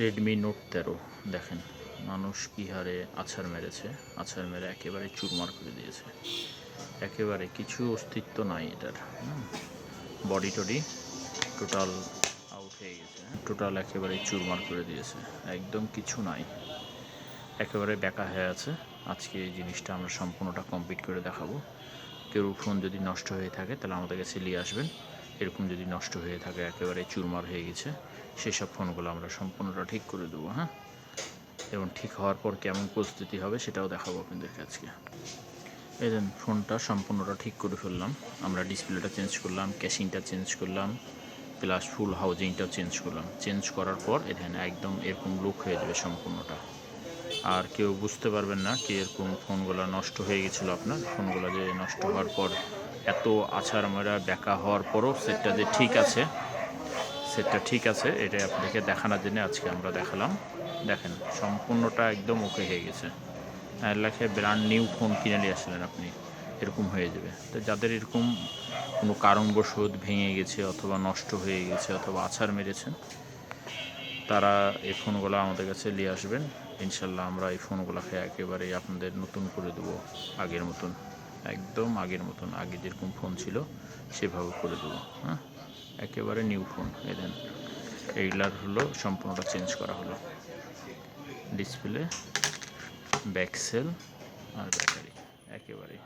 Redmi note তেরো, দেখেন। মানুষ কী হারে আছাড় মেরেছে। আছাড় মেরে একেবারে চুরমার করে দিয়েছে। একেবারে কিছু অস্তিত্ব নাই এটার বডি টডি টোটাল আউট হয়ে গেছে টোটাল একেবারে চুরমার করে দিয়েছে। একদম কিছু নাই। একেবারে বেকা হয়ে আছে। আজকে এই জিনিসটা আমরা সম্পূর্ণটা কমপ্লিট করে দেখাবো। কেউ ফোন যদি নষ্ট হয়ে থাকে, তাহলে আমাদের কাছে নিয়ে আসবেন। এরকম যদি নষ্ট হয়ে থাকে, একেবারে চুরমার হয়ে গেছে, সেসব ফোনগুলো আমরা সম্পূর্ণটা ঠিক করে দেবো হ্যাঁ? এবং ঠিক হওয়ার পর কেমন প্রস্তুতি হবে সেটাও দেখাবো আপনাদেরকে আজকে এই দেন ফোনটা সম্পূর্ণটা ঠিক করে ফেললাম। আমরা ডিসপ্লেটা চেঞ্জ করলাম, ক্যাশিংটা চেঞ্জ করলাম, প্লাস ফুল হাউজিংটাও চেঞ্জ করলাম। চেঞ্জ করার পর এখানে একদম এরকম লুক হয়ে যাবে সম্পূর্ণটা। আর কেউ বুঝতে পারবেন না কি এরকম ফোনগুলো নষ্ট হয়ে গেছিল আপনার। ফোনগুলো যে নষ্ট হওয়ার পর এত আছাড় মেরা বেকা হওয়ার পরও সেটটা যে ঠিক আছে, সেটটা ঠিক আছে এটা আপনাকে দেখানোর জন্য আজকে আমরা দেখালাম। দেখেন, সম্পূর্ণটা একদম ওকে হয়ে গেছে। আর লাখে ব্র্যান্ড নিউ ফোন কিনে নিয়ে আসলেন আপনি, এরকম হয়ে যাবে। তো যাদের এরকম কোনো কারণবশত ভেঙে গেছে অথবা নষ্ট হয়ে গেছে অথবা আছাড় মেরেছেন, তারা এই ফোনগুলো আমাদের কাছে নিয়ে আসবেন। ইনশাল্লাহ আমরা এই ফোনগুলোকে একেবারেই আপনাদের নতুন করে দেবো আগের মতন। একদম আগের মতন, আগে যেরকম ফোন ছিল, সেভাবে করে দেবো হ্যাঁ? একেবারে নিউ ফোন এই দেন। এইগুলার হলো, সম্পূর্ণটা চেঞ্জ করা হলো। ডিসপ্লে ব্যাকসেল আর ব্যাটারি একেবারে।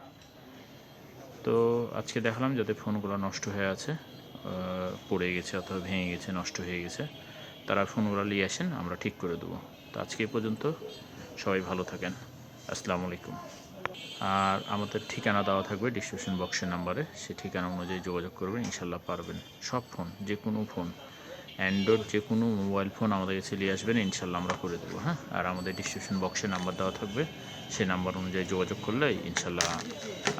তো আজকে দেখলাম যাতে ফোনগুলো নষ্ট হয়ে আছে পড়ে গেছে অথবা ভেঙে গেছে, নষ্ট হয়ে গেছে। তারা ফোনগুলো নিয়ে আসেন, আমরা ঠিক করে দেবো। তো আজকে পর্যন্ত সবাই ভালো থাকেন। আসসালামু আলাইকুম। আর আমাদের ঠিকানা দেওয়া থাকবে ডিসক্রিপশন বক্সের নাম্বারে সেই ঠিকানা অনুযায়ী যোগাযোগ করবেন ইনশাল্লাহ পারবেন। সব ফোন যে কোনো ফোন অ্যান্ড্রয়েড যে কোনো মোবাইল ফোন আমাদের কাছে নিয়ে আসবেন ইনশাল্লাহ আমরা করে দেবো হ্যাঁ? আর আমাদের ডিসক্রিপশন বক্সে নাম্বার দেওয়া থাকবে, সেই নাম্বার অনুযায়ী যোগাযোগ করলে ইনশাল্লাহ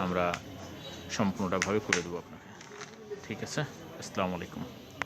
আমরা সম্পূর্ণটাভাবে করে দেবো আপনাকে। ঠিক আছে? আসসালামু আলাইকুম।